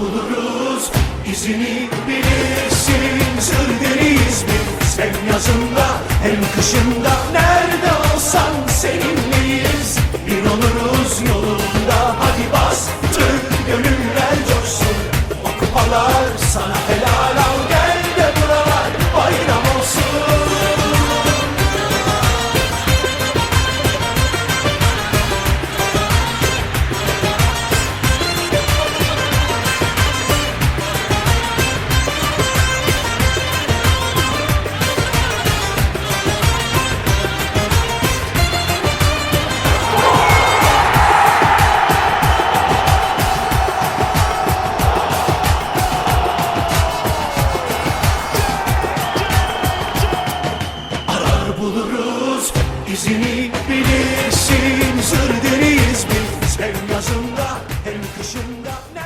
buluruz izini bilirsin Sır deriz biz. Hem yazında hem kışında. Nerede olsan seninleyiz. Bir oluruz yolunda buluruz izini bilirsin Zır deriyiz biz. Hem yazında hem kışında.